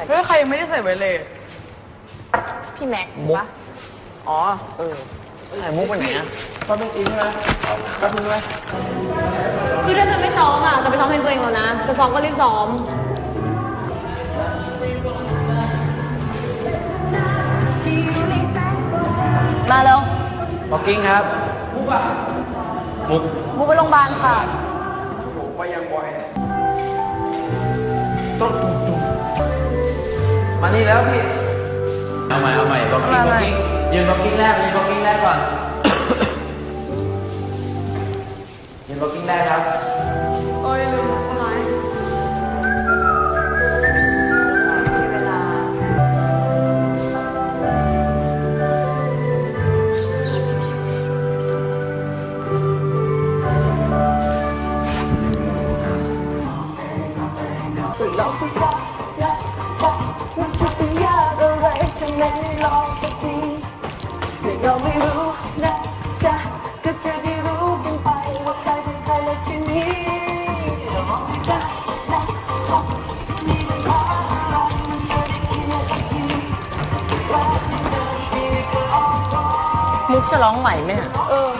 ส่เฮ้ยใครยังไม่ได้ใส่ไวเลสพี่แม็กมุกปะอ๋อ เออไหนมุกไปไหนอะตอนเป็นอินใช่ไหมแป๊บนึงไหมพี่ถ้าจะไม่ซ้อมอะ จะไปซ้อมเพลงตัวเองแล้วนะ จะซ้อมก็รีบซ้อมมาเร็วบ็อกกิ้งครับ มุกอะมุกมูไปโรงพยาบาลค่ะ ไปยังบอย มานี่แล้วพี่ เอาใหม่เอาใหม่บ็อกกิ้งบ็อกกิ้งยืนบ็อกกิ้งแรกยืนบ็อกกิ้งแรกก่อนยืนบ็อกกิ้งแรกครับโอ้ยลืมอะไรเวลาลอ ไม่ลองสักทีเมื่อเราไม่รู้นะจ๊ะก็จะได้รู้กันไปว่าใครเป็นใครและที่นี้ลองสิจ๊ะนะจ๊ะจะมีเวลาอะไรมันจะได้กินสักทีว่าเดินดีก็ออกมุกจะร้องไหวไหมเนี่ย เออ